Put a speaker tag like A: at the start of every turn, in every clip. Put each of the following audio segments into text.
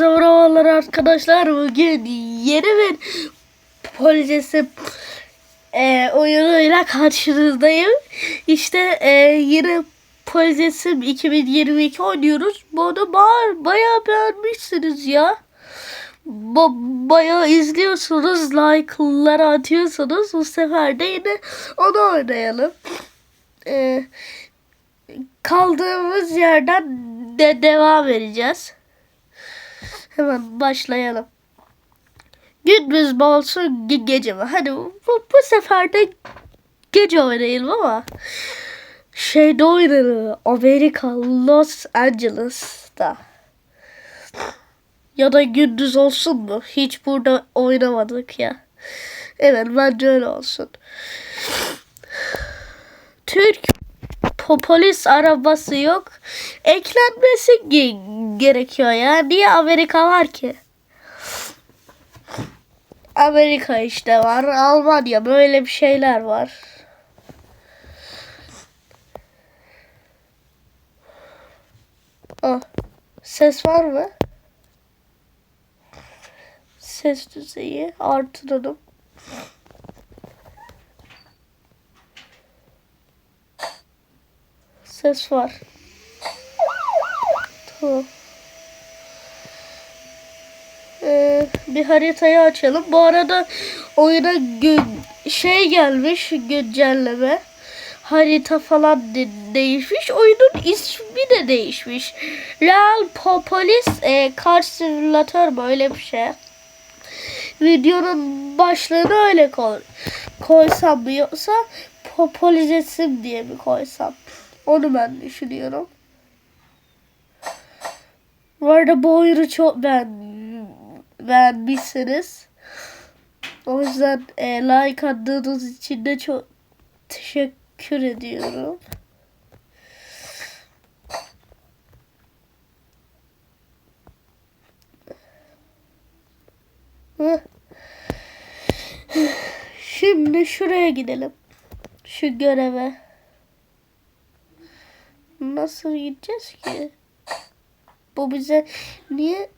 A: Merhabalar arkadaşlar bugün yeni bir polisesi e, oyunuyla karşınızdayım. İşte e, yine polisesim 2022 oynuyoruz. Bunu ba- bayağı beğenmişsiniz ya. Ba- bayağı izliyorsunuz, like'ları atıyorsunuz. Bu sefer de yine onu oynayalım. E, kaldığımız yerden de devam edeceğiz. Hemen başlayalım. Gündüz mü olsun ge- gece mi? Hadi bu, bu sefer de gece oynayalım ama şeyde oynanır. Amerika, Los Angeles'ta. Ya da gündüz olsun mu? Hiç burada oynamadık ya. Evet bence öyle olsun. Türk polis arabası yok. Eklenmesi ge- gerekiyor ya. Niye Amerika var ki? Amerika işte var. Almanya böyle bir şeyler var. Ah, ses var mı? Ses düzeyi artıralım. Ses var. Tamam. Ee, bir haritayı açalım. Bu arada oyuna şey gelmiş güncelleme. Harita falan de- değişmiş. Oyunun ismi de değişmiş. Real Popolis e, Car Simulator böyle bir şey. Videonun başlığını öyle koy, koysam mı yoksa Popolizesim diye mi koysam? Onu ben düşünüyorum. Bu arada bu oyunu çok beğen, beğenmişsiniz. O yüzden e, like attığınız için de çok teşekkür ediyorum. Şimdi şuraya gidelim. Şu göreve. Nasıl gideceğiz ki? Bu bize niye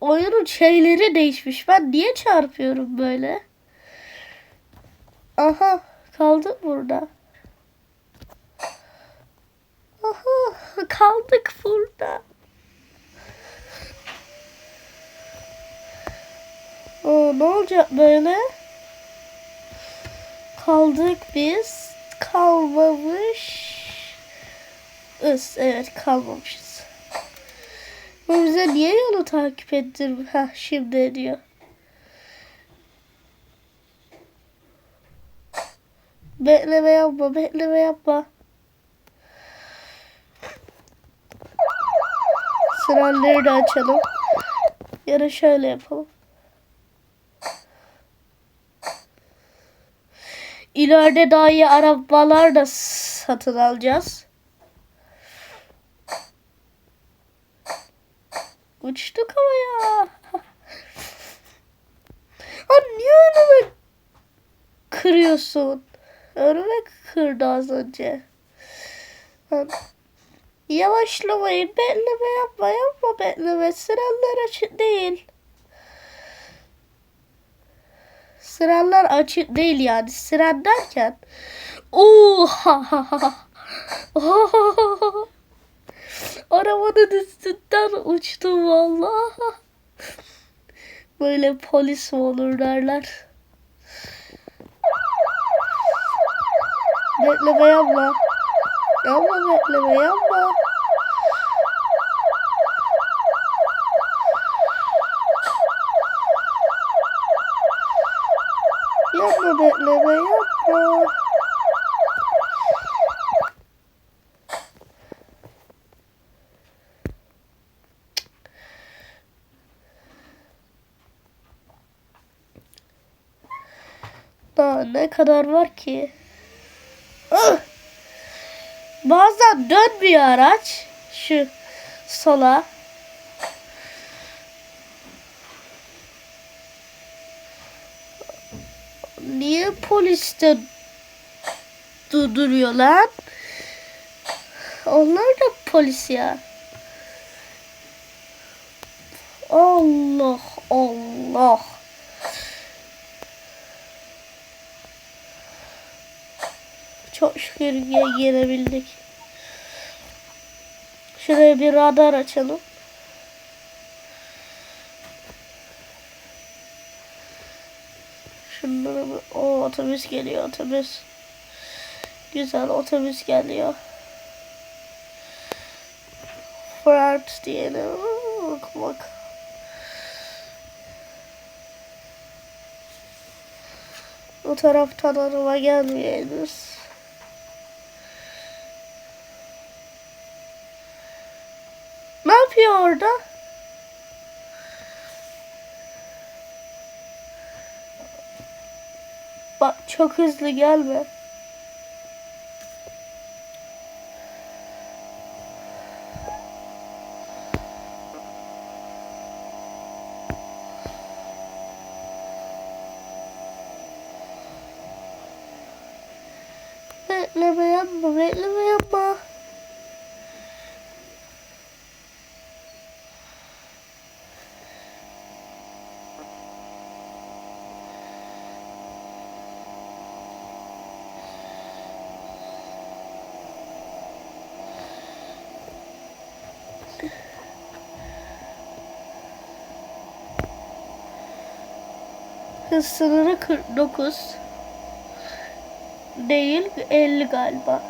A: oyunun şeyleri değişmiş. Ben niye çarpıyorum böyle? Aha kaldık burada. Aha kaldık burada. Oo, ne olacak böyle? Kaldık biz. Kalmamış. Is, evet kalmamışız. Bu bize niye yolu takip ettir? Ha şimdi diyor. Bekleme yapma, bekleme yapma. Sıraları da açalım. Ya da şöyle yapalım. İleride daha iyi arabalar da satın alacağız. Uçtuk ama ya. Aa, niye önüme kırıyorsun? Önüme kırdı az önce. Lan, Yavaşlamayın. Bekleme yapma. Yapma bekleme. Sıralar açık değil. Sıralar açık değil yani. Sıran derken. Oha. Arabanın üstünden uçtum valla. Böyle polis mi olur derler. Bekleme yapma. Yapma bekleme yapma. Yapma bekleme yapma. Daha ne kadar var ki? Ah! Bazen dönmüyor araç. Şu sola. Niye poliste durduruyor lan? Onlar da polis ya. Allah Allah. Çok şükür ye- yenebildik. Şuraya bir radar açalım. Şunları. O otobüs geliyor otobüs. Güzel otobüs geliyor. Fırat diyelim. Bak bak. O taraftan araba gelmiyor. Ne yapıyor orada? Bak çok hızlı gelme. Bekleme yapma, bekleme yapma. Hız sınırı 49. Değil 50 galiba.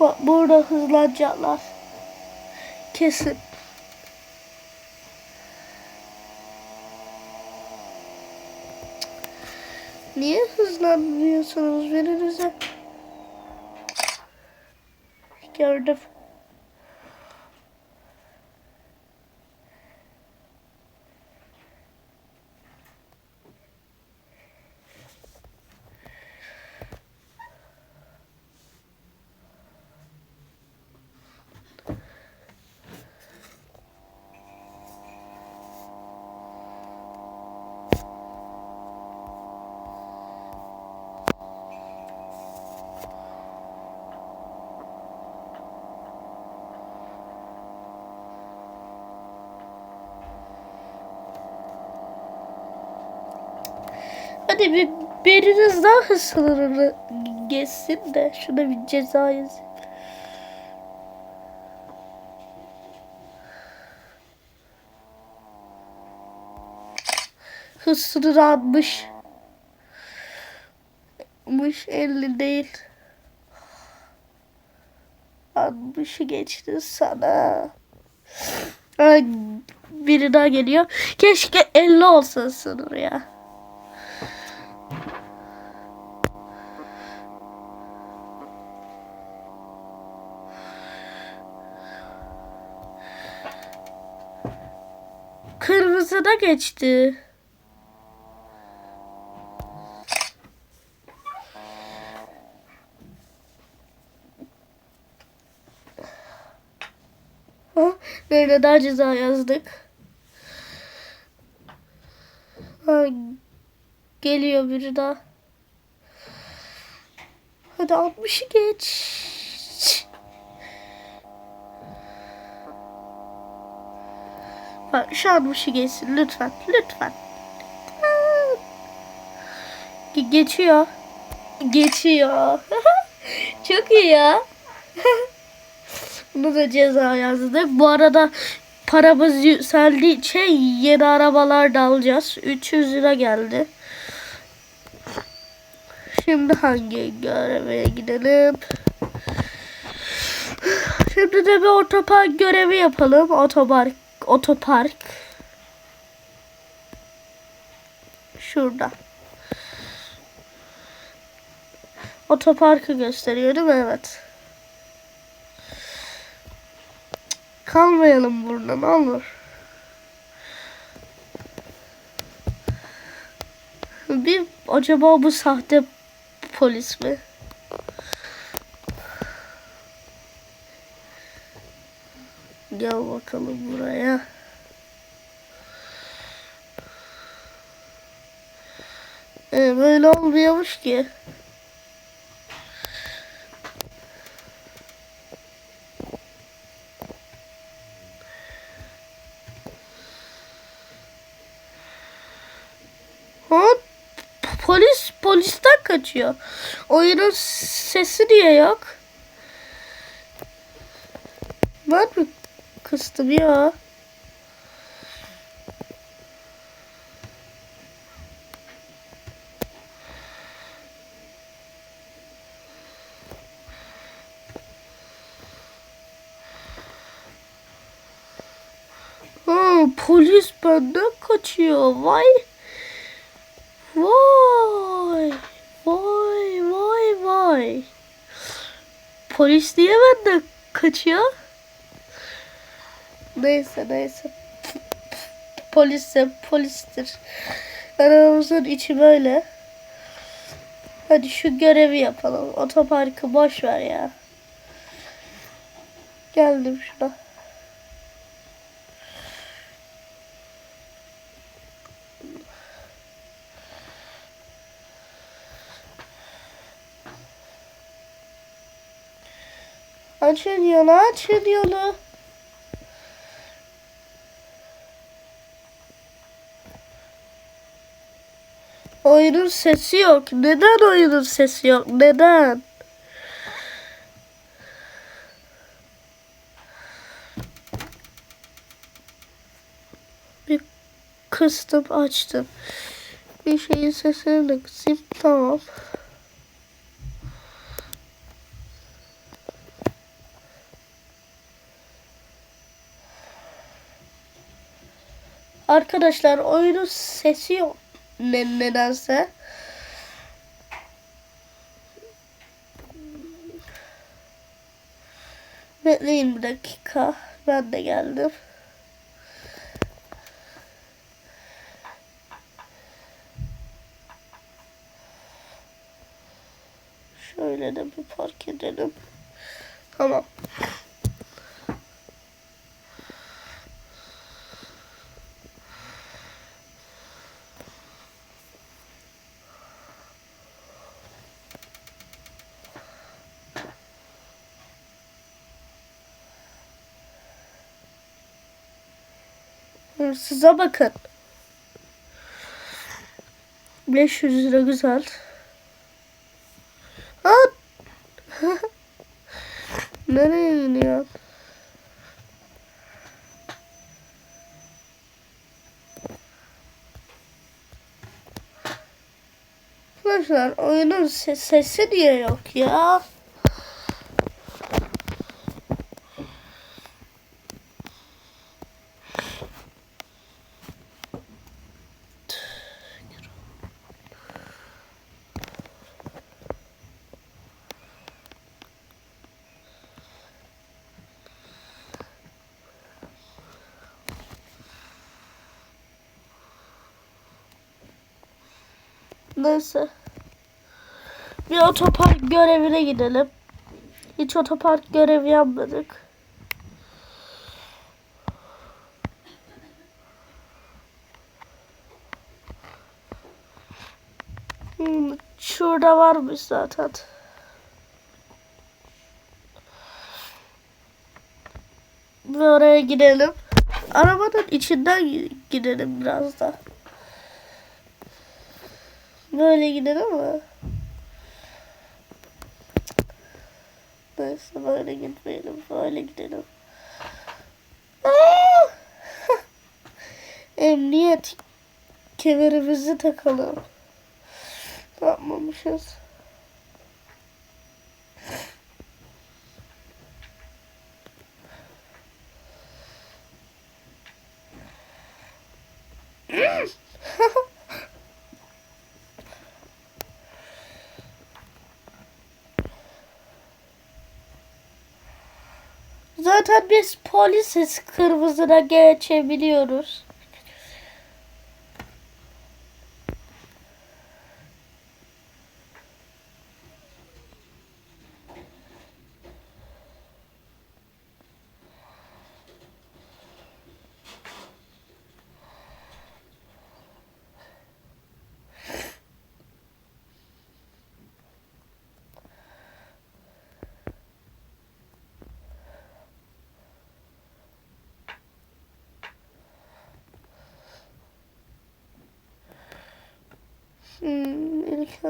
A: Bak burada hızlanacaklar. Kesin. Niye hızlanmıyorsunuz birinize? Gördüm. Hadi bir biriniz daha hız sınırını geçsin de şuna bir ceza yazayım. Hız sınırı 60. 60 50 değil. 60'ı geçti sana. Ay, biri daha geliyor. Keşke 50 olsa sınır ya. Geçti. Nerede daha ceza yazdık? Ha, geliyor biri daha. Hadi 60'ı geç. Bak şu an bu şey geçsin lütfen. Lütfen. Ge- Geçiyor. Geçiyor. Çok iyi ya. Bunu da ceza yazdık. Bu arada paramız yükseldiği için yeni arabalar da alacağız. 300 lira geldi. Şimdi hangi göreve gidelim? Şimdi de bir otopark görevi yapalım. Otopark otopark. Şurada. Otoparkı gösteriyor değil mi? Evet. Kalmayalım burada ne olur. Bir acaba bu sahte polis mi? Gel bakalım buraya. Ee, böyle olmuyormuş ki. Hop. Polis polisten kaçıyor. Oyunun sesi diye yok. Var mı kıstım ya? Ha, polis benden kaçıyor. Vay. Vay. Vay vay vay. Polis niye benden kaçıyor? Neyse neyse. Polisse polistir. Aramızın içi böyle. Hadi şu görevi yapalım. Otoparkı boş ver ya. Geldim şuna. Açın yolu, açın yolu. Oyunun sesi yok. Neden oyunun sesi yok? Neden? Bir kıstım açtım. Bir şeyin sesini de kısayım. Tamam. Arkadaşlar oyunun sesi yok. Ne, nedense. Bekleyin bir dakika. Ben de geldim. Şöyle de bir park edelim. Tamam. Hırsıza bakın. 500 lira güzel. Ha. Nereye iniyor? Arkadaşlar oyunun se- sesi diye yok ya. Neyse. Bir otopark görevine gidelim. Hiç otopark görevi yapmadık. Hmm, şurada varmış zaten. Ve oraya gidelim. Arabanın içinden gidelim biraz da. Böyle gidelim mi? Neyse böyle gitmeyelim. Böyle gidelim. Emniyet kemerimizi takalım. Yapmamışız. Zaten biz polisiz kırmızına geçebiliyoruz.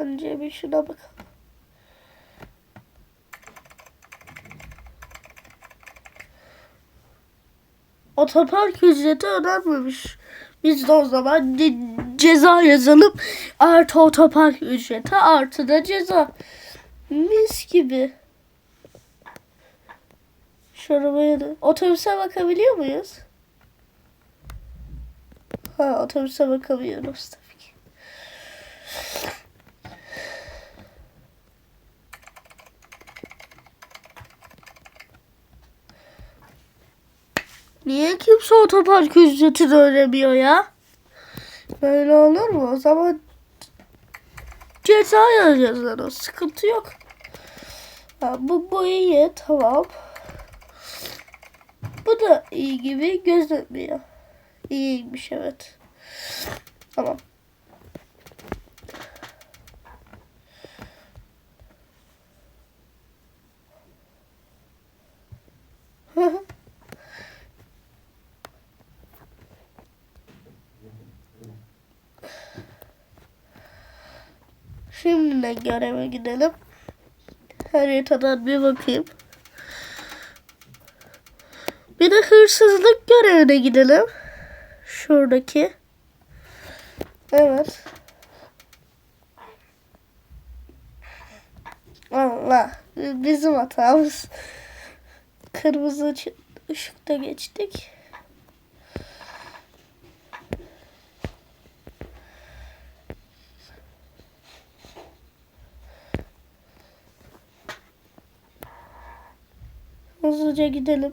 A: Önce bir şuna bakalım. Otopark ücreti ödenmemiş. Biz de o zaman ce- ceza yazalım. Artı otopark ücreti artı da ceza. Mis gibi. Şu arabaya da. Otobüse bakabiliyor muyuz? Ha otobüse bakamıyoruz tabii ki. Niye kimse otopark ücretini ödemiyor ya? Böyle olur mu? O zaman ceza yazacağız. Sıkıntı yok. Ha, bu, bu iyi tamam. Bu da iyi gibi gözükmüyor. İyiymiş evet. Tamam. Şimdi de göreve gidelim. Haritadan bir bakayım. Bir de hırsızlık görevine gidelim. Şuradaki. Evet. Allah. Bizim hatamız. Kırmızı ışı- ışıkta geçtik. Hızlıca gidelim.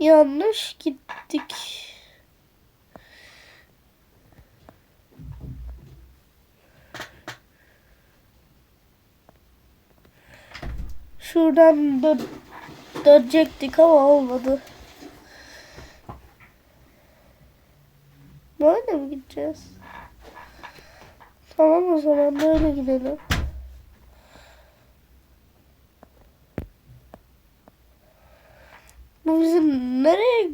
A: Yanlış gittik. Şuradan dön dönecektik ama olmadı. Böyle mi gideceğiz? Tamam o zaman böyle gidelim. Bu bizi nereye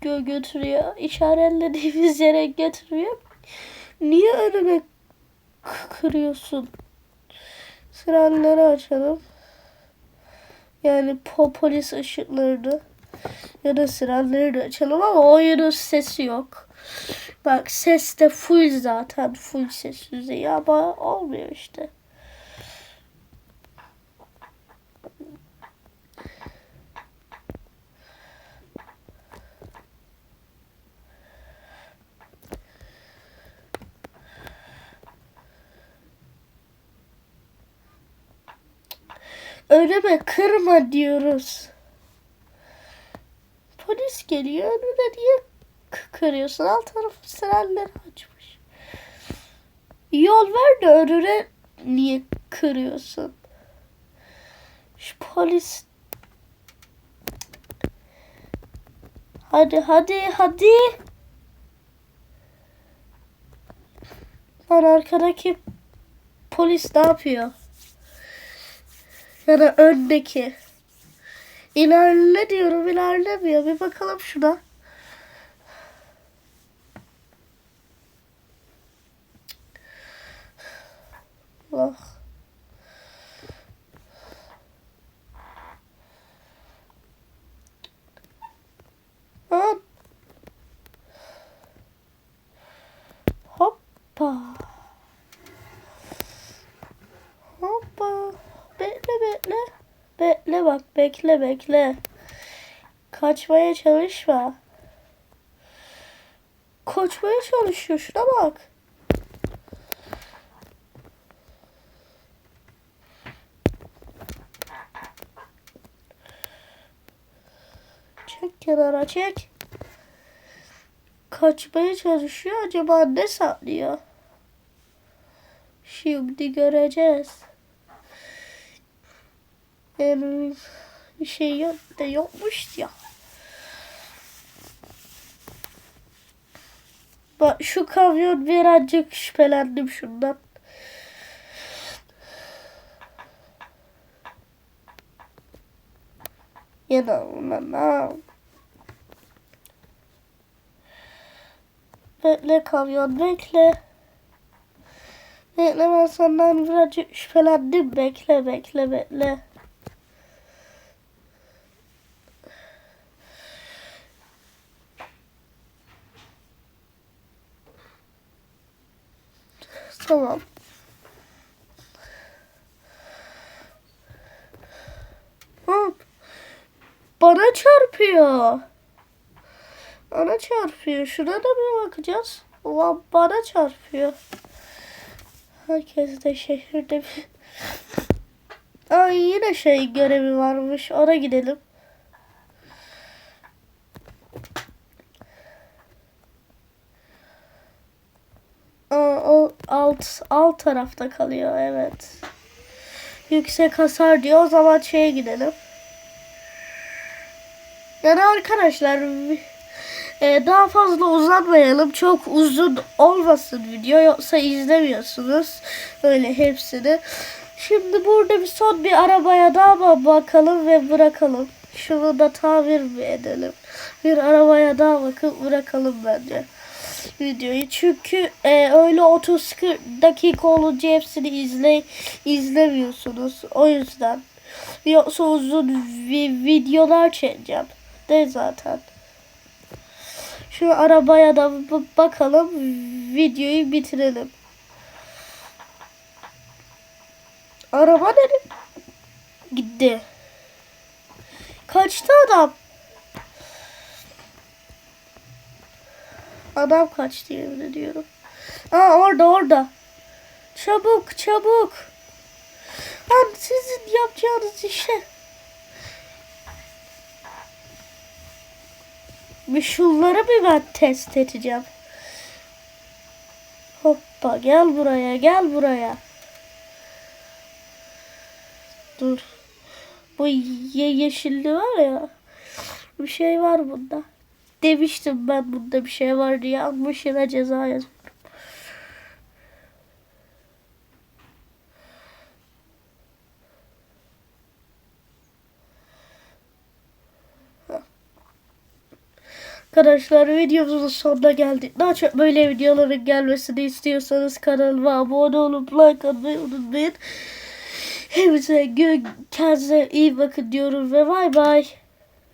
A: gö götürüyor? İşaretlediğimiz yere götürüyor. Niye önüme kırıyorsun? Sirenleri açalım. Yani po polis ışıklarını ya da sirenleri de açalım ama oyunun sesi yok. Bak ses de full zaten full ses düzeyi ama olmuyor işte. Önüme kırma diyoruz. Polis geliyor önüne niye kırıyorsun? Alt tarafı sirenleri açmış. Yol ver de önüne niye kırıyorsun? Şu polis... Hadi hadi hadi. Lan arkadaki polis ne yapıyor? Ya da öndeki. İlerle diyorum ilerlemiyor. Bir bakalım şuna. Allah. Hop. Hoppa. Hoppa. Bekle bekle. Bak bekle bekle. Kaçmaya çalışma. Kaçmaya çalışıyor şuna bak. Çek kenara çek. Kaçmaya çalışıyor. Acaba ne saklıyor? Şimdi göreceğiz. Bir şey yok da yokmuş ya. Bak şu kamyon birazcık şüphelendim şundan. Ya da ona Bekle kamyon bekle. Bekle ben senden birazcık şüphelendim. Bekle bekle bekle. Tamam. Hop. Bana çarpıyor. Bana çarpıyor. Şuna da bir bakacağız. Ulan bana çarpıyor. Herkes de şehirde bir... Ay yine şey görevi varmış. Ona gidelim. Aa, o alt alt tarafta kalıyor evet. Yüksek hasar diyor. O zaman şeye gidelim. Yani arkadaşlar e, daha fazla uzanmayalım. Çok uzun olmasın video. Yoksa izlemiyorsunuz. Öyle hepsini. Şimdi burada bir son bir arabaya daha bakalım ve bırakalım. Şunu da tamir mi edelim? Bir arabaya daha bakıp bırakalım bence videoyu. Çünkü e, öyle 30-40 dakika olunca hepsini izle izlemiyorsunuz. O yüzden. Yoksa uzun vi- videolar çekeceğim. De zaten. Şu arabaya da bakalım. Videoyu bitirelim. Araba nereye? Gitti. Kaçtı adam? Adam kaçtı yemin ediyorum. Aa orada orada. Çabuk çabuk. Lan sizin yapacağınız işe. Bir şunları bir ben test edeceğim. Hoppa gel buraya gel buraya. Dur. Bu ye yeşilli var ya. Bir şey var bunda. Demiştim ben bunda bir şey var diye almış yine ceza yazıyorum. Arkadaşlar videomuzun sonuna geldik. Daha çok böyle videoların gelmesini istiyorsanız kanalıma abone olup like atmayı unutmayın. Hepinize kendinize iyi bakın diyorum ve bay bay.